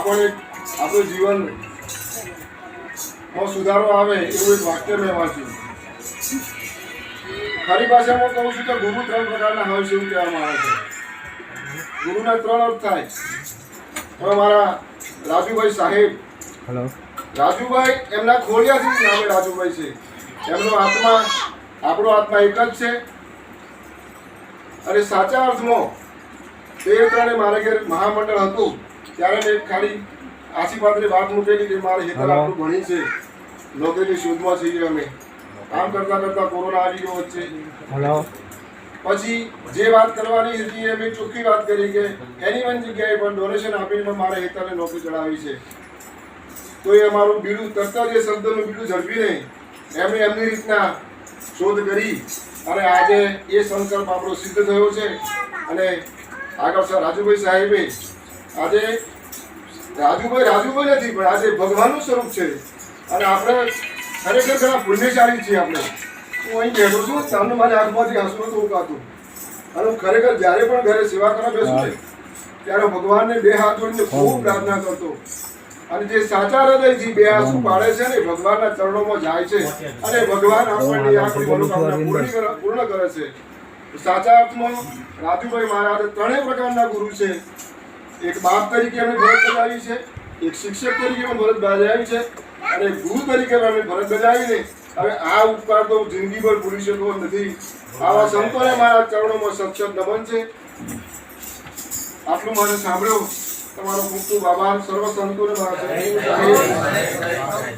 આપણે આપણું જીવનમાં સુધારો આવે એવું એક વાક્ય મેં વાંચ્યું. ખરી ભાષામાં કહું છું કે ગુરુ ત્રણ પ્રકારના હોય છે એવું કહેવામાં આવે છે. ગુરુના ત્રણ અર્થ થાય. હવે મારા રાજુભાઈ સાહેબ. હલો રાજુભાઈ એમના ખોડિયાથી નામે રાજુભાઈ છે. એમનો આત્મા આપણો આત્મા એક જ છે. અને સાચા અર્થમાં તે ત્રણે મારા ઘેર મહામંડળ હતું. ત્યારે મેં ખાલી આશીર્વાદની વાત મૂકેલી કે મારે હેતર. આટલું ભણી છે. નોકરીની શોધમાં છીએ અમે. કામ કરતા કરતા કોરોના આવી ગયો વચ્ચે. પછી જે વાત કરવાની હતી એ મેં ચોખ્ખી વાત કરી કે એની વન જગ્યાએ પણ ડોનેશન આપીને પણ મારે હેતરને નોકરી ચડાવી છે. તો એ અમારું બીડું તરત જ એ શબ્દનું બીડું ઝડપીને એમણે એમની રીતના શોધ કરી અને આજે એ સંકલ્પ આપણો સિદ્ધ થયો છે. અને આગળ સર રાજુભાઈ સાહેબે આજે રાજુભાઈ રાજુભાઈ નથી પણ આજે ભગવાનનું સ્વરૂપ છે. અને આપણે ખરેખર ઘણા પુણ્યશાળી છીએ આપણે. હું અહીં બેઠો છું તમને મારી આંખમાંથી હસવું તો ઉકાતું. અને હું ખરેખર જ્યારે પણ ઘરે સેવા કરવા બેસું ને ત્યારે ભગવાનને બે હાથ જોડીને ખૂબ પ્રાર્થના કરતો. અને જે સાચા હૃદયથી બે આંસુ પાડે છે ને ભગવાનના ચરણોમાં જાય છે. અને ભગવાન આપણને આપણી મનોકામના પૂર્ણ કરે- છે. સાચા અર્થમાં રાજુભાઈ મારા ત્રણેય પ્રકારના ગુરુ છે. એક બાપ તરીકે અમે ફરજ બજાવી છે, એક શિક્ષક તરીકે પણ ફરજ બજાવી છે અને ગુરુ તરીકે પણ અમે ફરજ બજાવીને હવે આ ઉપકાર તો હું જિંદગીભર ભૂલી શકતો નથી. આવા સંતોને મારા ચરણોમાં સક્ષમ નમન છે. આટલું મને સાંભળ્યો. તમારો ખૂબ ખૂબ આભાર. સર્વ સંતોને મારા